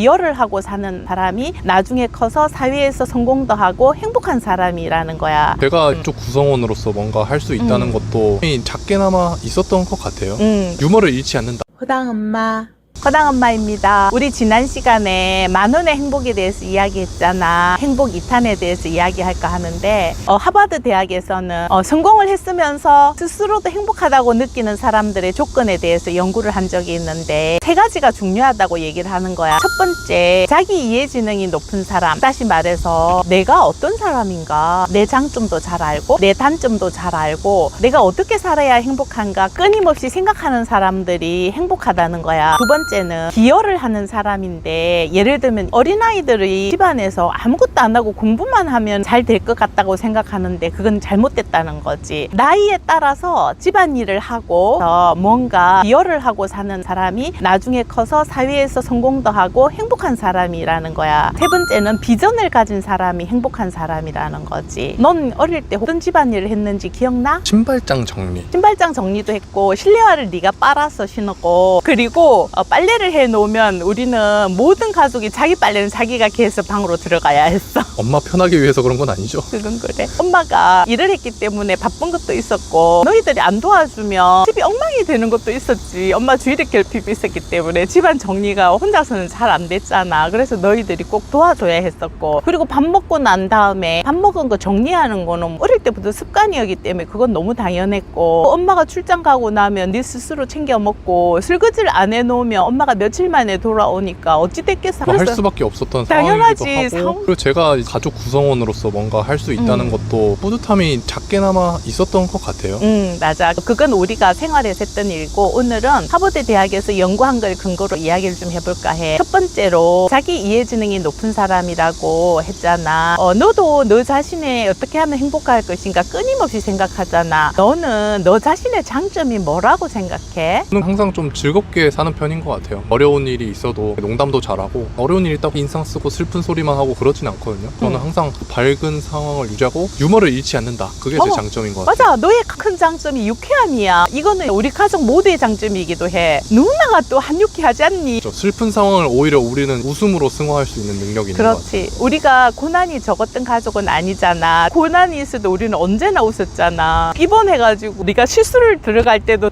기여를 하고 사는 사람이 나중에 커서 사회에서 성공도 하고 행복한 사람이라는 거야. 제가 이쪽 구성원으로서 뭔가 할 수 있다는 음. 것도 작게나마 있었던 것 같아요. 음, 유머를 잃지 않는다. 허당 엄마. 허당 엄마입니다. 우리 지난 시간에 만 원의 행복에 대해서 이야기했잖아. 행복 2탄에 대해서 이야기할까 하는데 어, 하버드 대학에서는 어, 성공을 했으면서 스스로도 행복하다고 느끼는 사람들의 조건에 대해서 연구를 한 적이 있는데 세 가지가 중요하다고 얘기를 하는 거야. 첫 번째, 자기 이해 지능이 높은 사람. 다시 말해서 내가 어떤 사람인가, 내 장점도 잘 알고 내 단점도 잘 알고 내가 어떻게 살아야 행복한가 끊임없이 생각하는 사람들이 행복하다는 거야. 두 번째 는 기여를 하는 사람인데 예를 들면 어린아이들이 집안에서 아무것도 안 하고 공부만 하면 잘 될 것 같다고 생각하는데 그건 잘못됐다는 거지. 나이에 따라서 집안일을 하고 어, 뭔가 기여를 하고 사는 사람이 나중에 커서 사회에서 성공도 하고 행복한 사람이라는 거야. 세 번째는 비전을 가진 사람이 행복한 사람이라는 거지. 넌 어릴 때 어떤 집안일을 했는지 기억나? 신발장 정리. 신발장 정리도 했고 실내화를 네가 빨아서 신었고 그리고 어, 빨 래를 해 놓으면 우리는 모든 가족이 자기 빨래는 자기가 개해서 방으로 들어가야 했어. 엄마 편하기 위해서 그런 건 아니죠. 그건 그래. 엄마가 일을 했기 때문에 바쁜 것도 있었고 너희들이 안 도와주면 집이 엉망이 되는 것도 있었지. 엄마 주의력 결핍이 있었기 때문에 집안 정리가 혼자서는 잘 안 됐잖아. 그래서 너희들이 꼭 도와줘야 했었고 그리고 밥 먹고 난 다음에 밥 먹은 거 정리하는 거는 어릴 때부터 습관이었기 때문에 그건 너무 당연했고 엄마가 출장 가고 나면 네 스스로 챙겨 먹고 설거지를 안 해놓으면 엄마가 며칠 만에 돌아오니까 어찌 됐겠어. 뭐할 수밖에 없었던 당연하지. 상황이기도 하고 상황- 그리고 제가 가족 구성원으로서 뭔가 할 수 있다는 음. 것도 뿌듯함이 작게나마 있었던 것 같아요. 음, 맞아. 그건 우리가 생활에서 했던 일이고 오늘은 하버드 대학에서 연구한 걸 근거로 이야기를 좀 해볼까 해. 첫 번째로 자기 이해 지능이 높은 사람이라고 했잖아. 어, 너도 너 자신의 어떻게 하면 행복할 것인가 끊임없이 생각하잖아. 너는 너 자신의 장점이 뭐라고 생각해? 저는 항상 좀 즐겁게 사는 편인 것 같아요. 어려운 일이 있어도 농담도 잘하고 어려운 일 있다고 인상 쓰고 슬픈 소리만 하고 그러진 않거든요. 저는 음. 항상 밝은 상황을 유지하고 유머를 잃지 않는다. 그게 제 어, 장점인 것 같아요. 맞아. 너의 큰 장점이 유쾌함이야. 이거는 우리 가족 모두의 장점이기도 해. 누나가 또 한 유쾌하지 않니? 저 슬픈 상황을 오히려 우리는 웃음으로 승화할 수 있는 능력이 있는 것 같아요. 그렇지. 우리가 고난이 적었던 가족은 아니잖아. 고난이 있어도 우리는 언제나 웃었잖아. 입원해가지고 네가 실수를 들어갈 때도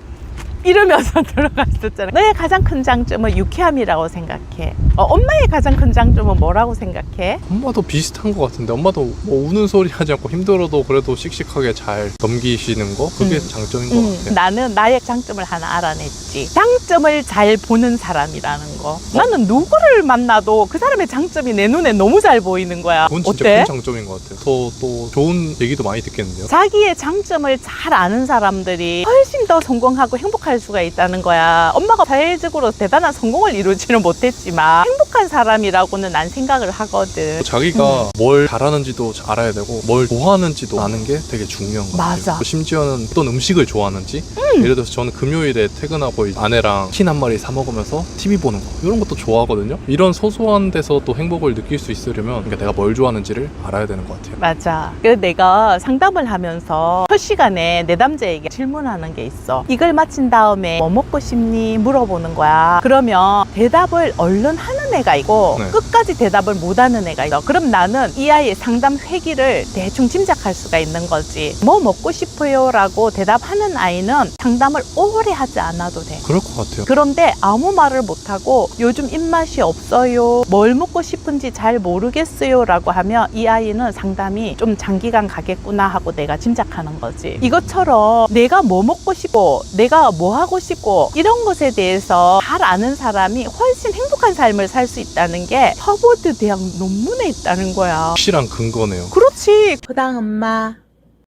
이러면서 들어갔었잖아. 너의 가장 큰 장점은 유쾌함이라고 생각해. 어, 엄마의 가장 큰 장점은 뭐라고 생각해? 엄마도 비슷한 것 같은데 엄마도 뭐 우는 소리 하지 않고 힘들어도 그래도 씩씩하게 잘 넘기시는 거 그게 음. 장점인 것 음, 같아요. 나는 나의 장점을 하나 알아냈지. 장점을 잘 보는 사람이라는 거. 나는 누구를 만나도 그 사람의 장점이 내 눈에 너무 잘 보이는 거야. 그건 진짜 어때? 큰 장점인 것 같아요. 더 또 좋은 얘기도 많이 듣겠는데요. 자기의 장점을 잘 아는 사람들이 훨씬 더 성공하고 행복 할 수가 있다는 거야. 엄마가 사회적으로 대단한 성공을 이루지는 못했지만 행복한 사람이라고는 난 생각을 하거든. 자기가 음. 뭘 잘하는지도 알아야 되고 뭘 좋아하는지도 아는 게 되게 중요한 것 맞아. 같아요. 심지어는 어떤 음식을 좋아하는지 예를 들어서 저는 금요일에 퇴근하고 이제 아내랑 킨 한 마리 사 먹으면서 TV 보는 거 이런 것도 좋아하거든요. 이런 소소한 데서 또 행복을 느낄 수 있으려면 그러니까 내가 뭘 좋아하는지를 알아야 되는 것 같아요. 맞아. 그래서 내가 상담을 하면서 첫 시간에 내담자에게 질문하는 게 있어. 이걸 마친 다음에 뭐 먹고 싶니? 물어보는 거야. 그러면 대답을 얼른 하는 애가 있고 네. 끝까지 대답을 못 하는 애가 있어. 그럼 나는 이 아이의 상담 회기를 대충 짐작할 수가 있는 거지. 뭐 먹고 싶어요? 라고 대답하는 아이는 상담을 오래 하지 않아도 돼. 그럴 것 같아요. 그런데 아무 말을 못하고 요즘 입맛이 없어요. 뭘 먹고 싶은지 잘 모르겠어요. 라고 하면 이 아이는 상담이 좀 장기간 가겠구나 하고 내가 짐작하는 거지. 이것처럼 내가 뭐 먹고 싶고 내가 뭐 하고 싶고 이런 것에 대해서 잘 아는 사람이 훨씬 행복한 삶을 살수 있다는 게 허버드 대학 논문에 있다는 거야. 확실한 근거네요. 그렇지. 그당 엄마.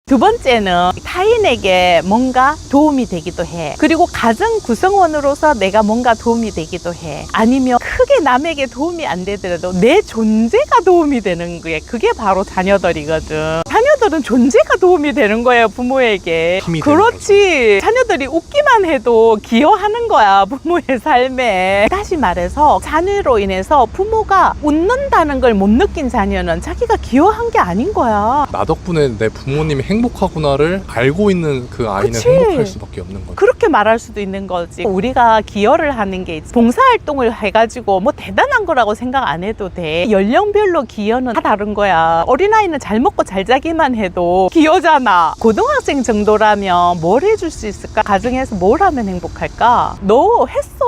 두 번째는 타인에게 뭔가 도움이 되기도 해. 그리고 가정 구성원으로서 내가 뭔가 도움이 되기도 해. 아니면 크게 남에게 도움이 안 되더라도 내 존재가 도움이 되는 게 그게 바로 자녀들이거든. 자녀들 자녀들은 존재가 도움이 되는 거예요, 부모에게. 힘이 되는 그렇지. 자녀들이 웃기만 해도 기여하는 거야, 부모의 삶에. 다시 말해서 자녀로 인해서 부모가 웃는다는 걸 못 느낀 자녀는 자기가 기여한 게 아닌 거야. 나 덕분에 내 부모님이 행복하구나를 알고 있는 그 아이는 그치. 행복할 수밖에 없는 거죠. 그렇게 말할 수도 있는 거지. 우리가 기여를 하는 게. 봉사활동을 해가지고 뭐 대단한 거라고 생각 안 해도 돼. 연령별로 기여는 다 다른 거야. 어린아이는 잘 먹고 잘 자기만 해도 기여잖아. 고등학생 정도라면 뭘 해줄 수 있을까? 가정에서 뭘 하면 행복할까? 너 했어.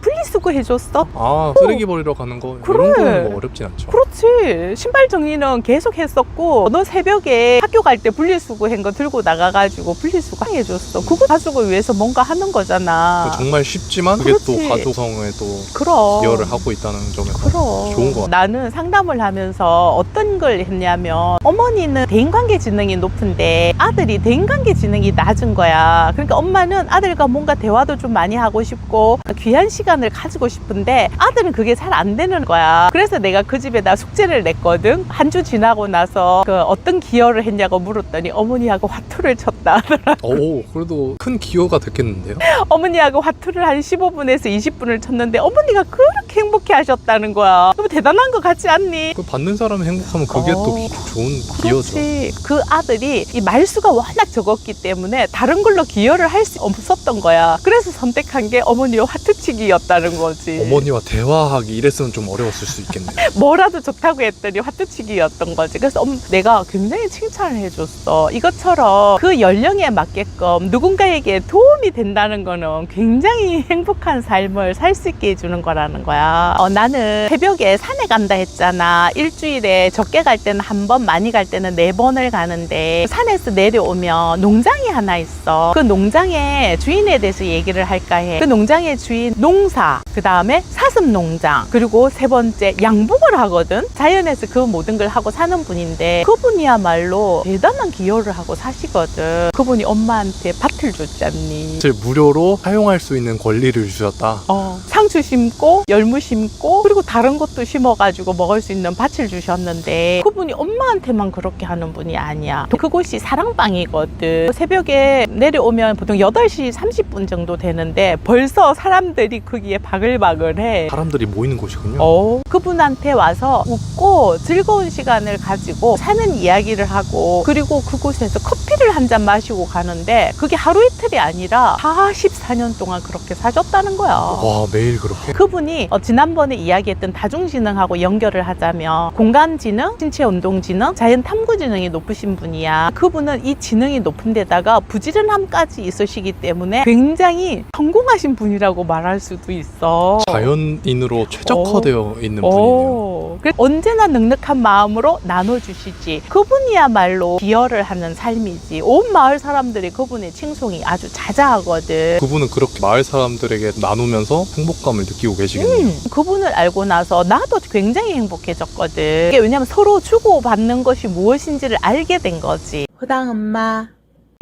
분리수거 해줬어. 아 쓰레기 버리러 가는 거 그래. 이런 거는 뭐 어렵진 않죠. 그렇지. 신발 정리는 계속 했었고, 너 새벽에 학교 갈 때 분리수거 한 거 들고 나가가지고 분리수거 해줬어. 그거 가족을 위해서 뭔가 하는 거잖아. 그 정말 쉽지만 그게 그렇지. 또 가족성에 또 그럼. 기여를 하고 있다는 점에서 그럼. 좋은 것 같아요. 나는 상담을 하면서 어떤 걸 했냐면 어머니는 대인관 계 지능이 높은데 아들이 대인관계 지능이 낮은 거야. 그러니까 엄마는 아들과 뭔가 대화도 좀 많이 하고 싶고 귀한 시간을 가지고 싶은데 아들은 그게 잘 안 되는 거야. 그래서 내가 그 집에다 숙제를 냈거든. 한 주 지나고 나서 그 어떤 기여를 했냐고 물었더니 어머니하고 화투를 쳤다. 오 그래도 큰 기여가 됐겠는데요? 어머니하고 화투를 한 15분에서 20분을 쳤는데 어머니가 그렇게 행복해 하셨다는 거야. 너무 대단한 것 같지 않니? 그 받는 사람이 행복하면 그게 어. 또 좋은 기여죠. 그렇지. 그 아들이 이 말수가 워낙 적었기 때문에 다른 걸로 기여를 할 수 없었던 거야. 그래서 선택한 게 어머니와 화투치기였다는 거지. 어머니와 대화하기 이랬으면 좀 어려웠을 수 있겠네요. 뭐라도 좋다고 했더니 화투치기였던 거지. 그래서 엄- 내가 굉장히 칭찬을 해줬어. 이것처럼 그 연령에 맞게끔 누군가에게 도움이 된다는 거는 굉장히 행복한 삶을 살 수 있게 해주는 거라는 거야. 어, 나는 새벽에 산에 간다 했잖아. 일주일에 적게 갈 때는 한 번, 많이 갈 때는 네 번을 가는데 산에서 내려오면 농장이 하나 있어. 그 농장의 주인에 대해서 얘기를 할까 해. 그 농장의 주인 농사, 그 다음에 사슴 농장, 그리고 세 번째 양복을 하거든. 자연에서 그 모든 걸 하고 사는 분인데 그분이야말로 대단한 기여를 하고 사시거든. 그분이 엄마한테 밭을 줬잖니. 사실 무료로 사용할 수 있는 권리를 주셨다. 어, 상추 심고 열무 심고 그리고 다른 것도 심어가지고 먹을 수 있는 밭을 주셨는데 그분이 엄마한테만 그렇게 하는 분이 아니야. 그곳이 사랑방이거든. 새벽에 내려오면 보통 8시 30분 정도 되는데 벌써 사람들이 거기에 바글바글해. 사람들이 모이는 곳이군요. 어, 그분한테 와서 웃고 즐거운 시간을 가지고 사는 이야기를 하고 그리고 그곳에서 커피를 한 잔 마시고 가는데 그게 하루 이틀이 아니라 44년 동안 그렇게 사줬다는 거야. 와 매일 그렇게? 그분이 어, 지난번에 이야기했던 다중지능하고 연결을 하자면 공간지능, 신체운동지능, 자연탐구지능이 높으신 분이야. 그분은 이 지능이 높은 데다가 부지런함까지 있으시기 때문에 굉장히 성공하신 분이라고 말할 수도 있어. 자연인으로 최적화되어 있는 분이네요. 오, 그래, 언제나 넉넉한 마음으로 나눠주시지. 그분이야말로 기여를 하는 삶이지. 온 마을 사람들이 그분의 칭송이 아주 자자하거든. 그분은 그렇게 마을 사람들에게 나누면서 행복감을 느끼고 계시겠네요. 음, 그분을 알고 나서 나도 굉장히 행복해졌거든. 이게 왜냐면 서로 주고받는 것이 무엇인지를 알게 된 거지. 허당 엄마.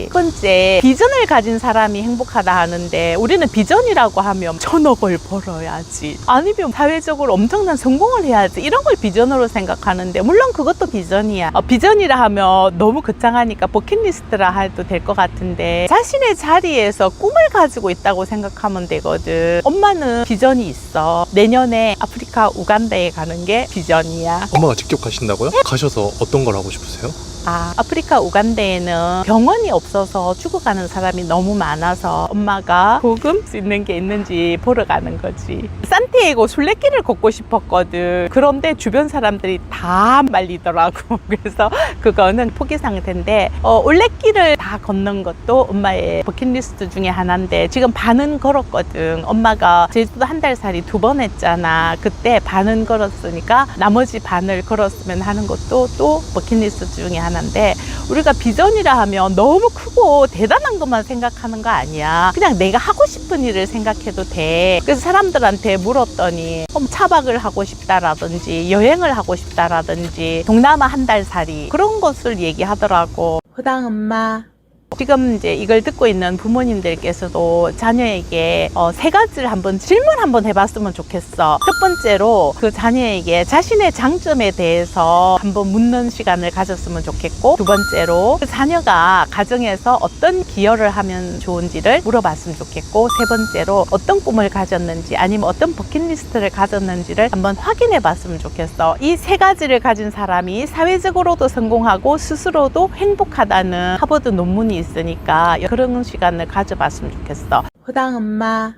첫 번째, 비전을 가진 사람이 행복하다 하는데 우리는 비전이라고 하면 천억을 벌어야지. 아니면 사회적으로 엄청난 성공을 해야지. 이런 걸 비전으로 생각하는데 물론 그것도 비전이야. 어, 비전이라 하면 너무 거창하니까 버킷리스트라 해도 될 것 같은데 자신의 자리에서 꿈을 가지고 있다고 생각하면 되거든. 엄마는 비전이 있어. 내년에 아프리카 우간다에 가는 게 비전이야. 엄마가 직접 가신다고요? 가셔서 어떤 걸 하고 싶으세요? 아, 아프리카 우간다에는 병원이 없어서 죽어가는 사람이 너무 많아서 엄마가 복음 수 있는 게 있는지 보러 가는 거지. 산티아고 순례길을 걷고 싶었거든. 그런데 주변 사람들이 다 말리더라고. 그래서 그거는 포기 상태인데 어, 올레길을 다 걷는 것도 엄마의 버킷리스트 중에 하나인데 지금 반은 걸었거든. 엄마가 제주도 한 달 살이 두 번 했잖아. 그때 반은 걸었으니까 나머지 반을 걸었으면 하는 것도 또 버킷리스트 중에 하나 인데 우리가 비전이라 하면 너무 크고 대단한 것만 생각하는 거 아니야. 그냥 내가 하고 싶은 일을 생각해도 돼. 그래서 사람들한테 물었더니 어, 차박을 하고 싶다라든지 여행을 하고 싶다라든지 동남아 한 달 살이 그런 것을 얘기하더라고. 허당 엄마. 지금 이제 이걸 듣고 있는 부모님들께서도 자녀에게 어, 세 가지를 한번 질문 한번 해봤으면 좋겠어. 첫 번째로 그 자녀에게 자신의 장점에 대해서 한번 묻는 시간을 가졌으면 좋겠고, 두 번째로 그 자녀가 가정에서 어떤 기여를 하면 좋은지를 물어봤으면 좋겠고, 세 번째로 어떤 꿈을 가졌는지 아니면 어떤 버킷리스트를 가졌는지를 한번 확인해 봤으면 좋겠어. 이 세 가지를 가진 사람이 사회적으로도 성공하고 스스로도 행복하다는 하버드 논문이 있으니까 그런 시간을 가져봤으면 좋겠어. 호당 엄마.